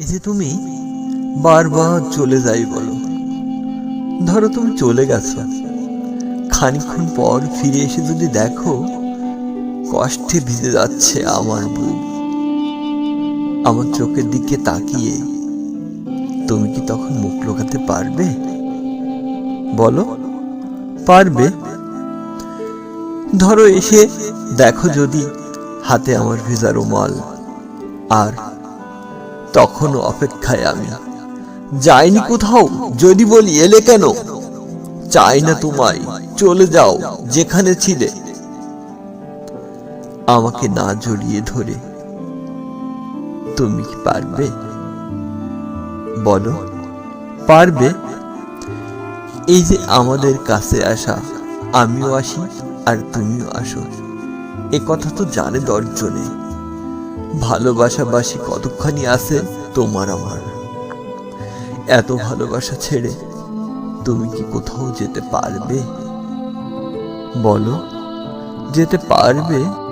যে তুমি, বারবার চলে যাই বলো। ধরো তুমি চলে গেছো। খানিকক্ষণ পর ফিরে এসে যদি দেখো, কষ্টে ভিজে যাচ্ছে আমার বুক আমার চোখের দিকে তাকিয়ে, তুমি কি তখন মুখ লোকাতে পারবে? বলো, পারবে। ধরো এসে দেখো যদি হাতে আমার ভেজা রুমাল, আর তখনও অপেক্ষায় আমি। যাইনি কোথাও? যদি বলি, এলে কেন? চাই না তোমায়। চলে যাও, যেখানে ছিলে। আমাকে না জড়িয়ে ধরে। তুমি কি পারবে? বলো। পারবে? এই যে আমাদের কাছে আসা, আমিও আসি আর তুমিও আসো। এ কথা তো জানে দশজনে। ভালোবাসাবাসি কতখানি আছে তোমার আমার। এত ভালোবাসা ছেড়ে তুমি কি কোথাও যেতে পারবে? বলো, যেতে পারবে